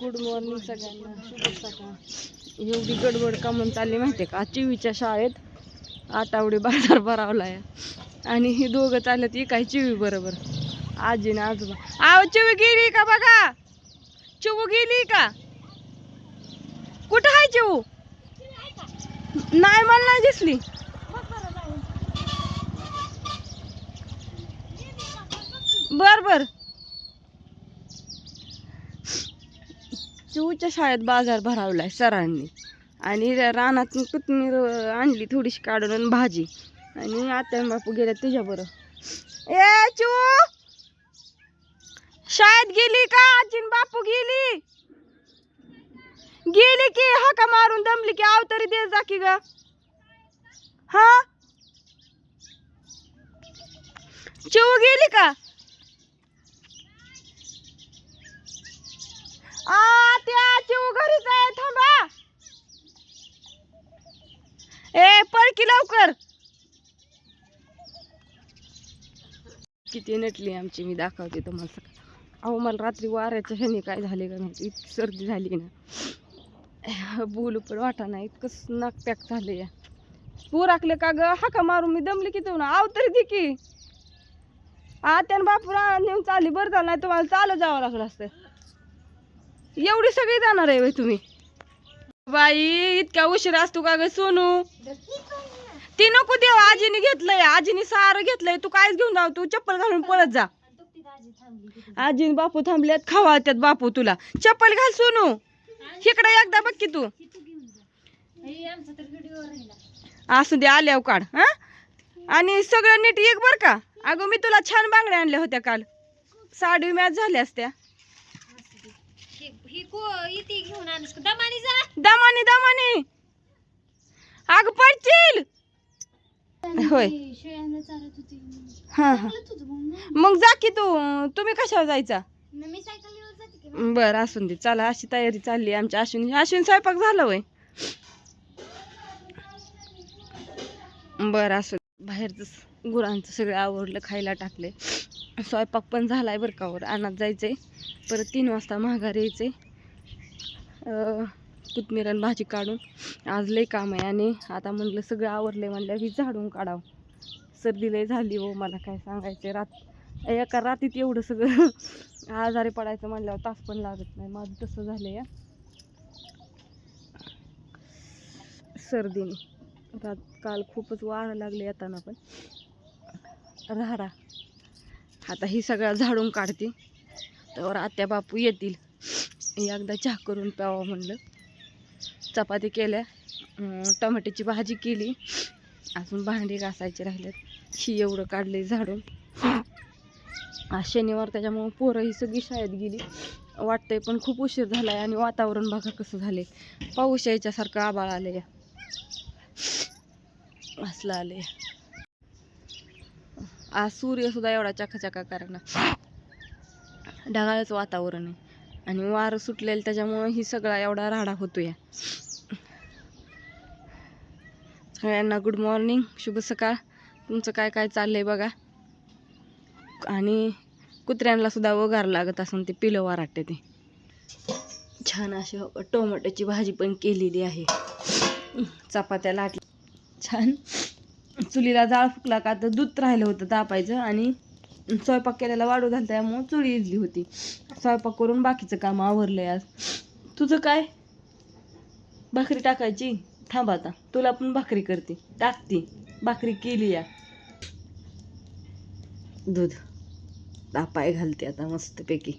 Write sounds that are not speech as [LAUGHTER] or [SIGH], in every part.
Good morning सगळ्यांना. शुभ सकाळ. एवढी गडबड का म्हणून चालली माहिती आहे का? चिवीच्या शाळेत आठवडे बाजार भरावलाय. आणि ही दोघं चालत काय चिवी बरोबर. आजी ना आजोबा. आव चिवी गेली का बघा? चिवू गेली का? कुठं आहे चिवू? नाही मला नाही दिसली. बर बर. चिवूच्या शाळेत बाजार भरावलाय सरांनी. आणि रानातून कोथमीर आणली थोडीशी काढून आणि भाजी. आणि आता बापू गेल्या तुझ्या बरं ए चिवू शाळेत गेली का? आजीन बापू गेली? गेली की हाका मारून दमली की आव तरी दे जा की ग. हा? चिवू गेली का आ त्या चिवू घरीच आहे थांबा ए पळ की लवकर. किती नटली आमची मी दाखवते तुम्हाला सकाळ अहो मला रात्री वाऱ्याच्या ह्याने काय झाले का नाही इतकी सर्दी झाली ना. बोलू पण वाटा ना इतकं नाक पॅक झाले या तू का ग हाका मारून मी दमली की ना आव तरी दे की. आत्यान बापू रानात नेऊन चालली बरं झालं नाही तुम्हाला चालत जावं लागलं असतं. एवढी सगळी जाणार आहे तुम्ही. बाई इतक्या उशीर असतो का ग सोनू? ती नको देव आजीने घेतलंय आजीने सारं घेतलंय. तू कायच घेऊन जाऊ तू चप्पल घालून पळत जा. आजीने बापू थांबल्यात खावाळत्यात बापू तुला. चप्पल घाल सोनू. इकडे एकदा बघ की तू. असू दे आल्याव काढ हा? आणि सगळं नीट एक बर का? अगं मी तुला छान बांगड्या आणल्या होत्या काल. साडी मॅच झाल्या असत्या. ही को इथे घेऊन आणस दमाने दमाने. अग पडतील. होय. हा हा. मग जा की तू. तुम्ही कशावर जायचा? बर असून दे. चला अशी तयारी चालली आमची. अश्विनी अश्विन स्वयंपाक झालं वय बर असू. बाहेरचं गुरांचं सगळं आवडलं खायला टाकले स्वयंपाक पण झालाय बरं का वर. अनात जायचंय. परत तीन वाजता महागारी यायचंय. अं, कोथमीर आणि भाजी काढून. आज लय काम आहे आणि आता म्हणलं सगळं आवरलंय म्हणलं ही झाडून काढावं. सर्दी लय झाली हो मला काय सांगायचं रात एका रातीत एवढं सगळं [LAUGHS] आजारी पडायचं म्हणल्यावर तास पण लागत नाही. माझं तसं झालं या सर्दीने. रात काल खूपच वारं लागले येताना पण. राहरा आता ही सगळं झाडून काढते. तर आत्या बापू येतील. एकदा चहा करून प्यावा म्हणलं. चपाती केल्या. टमाट्याची भाजी केली. अजून भांडी घासायची राहिल्यात ही एवढं काढले झाडून. आज शनिवार त्याच्यामुळं पोरं ही सगळी शाळेत गेली. वाटतंय पण खूप उशीर झालाय आणि वातावरण बघा कसं झालंय. पाऊस यायच्यासारखं आबाळ आले असलं आलंय. आज सूर्यसुद्धा एवढा चकाचका कारण ढगाळच वातावरण आहे. आणि वारं सुटलेलं त्याच्यामुळं ही सगळा एवढा राडा या सगळ्यांना गुड मॉर्निंग शुभ सकाळ. तुमचं काय काय चाललंय बघा. आणि कुत्र्यांना सुद्धा वगार लागत असून ते पिलं वाराटते ते. छान अशी टोमॅटोची भाजी पण केलेली आहे. चपात्या लाटल्या. छान. चुलीला जाळ फुकला का तर दूध राहिलं होतं तापायचं आणि स्वयंपाक केलेला वाढू झाला त्यामुळं चुली इजली होती. स्वयंपाक करून बाकीचं काम आवरलंय आज. तुझं काय? भाकरी टाकायची? थांब आता. तुला पण भाकरी करते. टाकते. भाकरी केली या. दूध. तापाय घालते आता मस्तपैकी.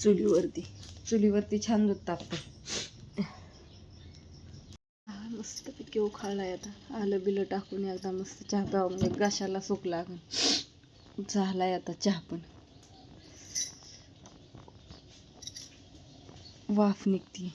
चुलीवरती. चुलीवरती छान दूध तापतं. मस्तपैकी उखाळलाय आता. आलं बिलं टाकून एकदा मस्त चहा प्यावं. म्हणजे घाशाला सुकला झाला आहे आता चहा पण. वाफ निघते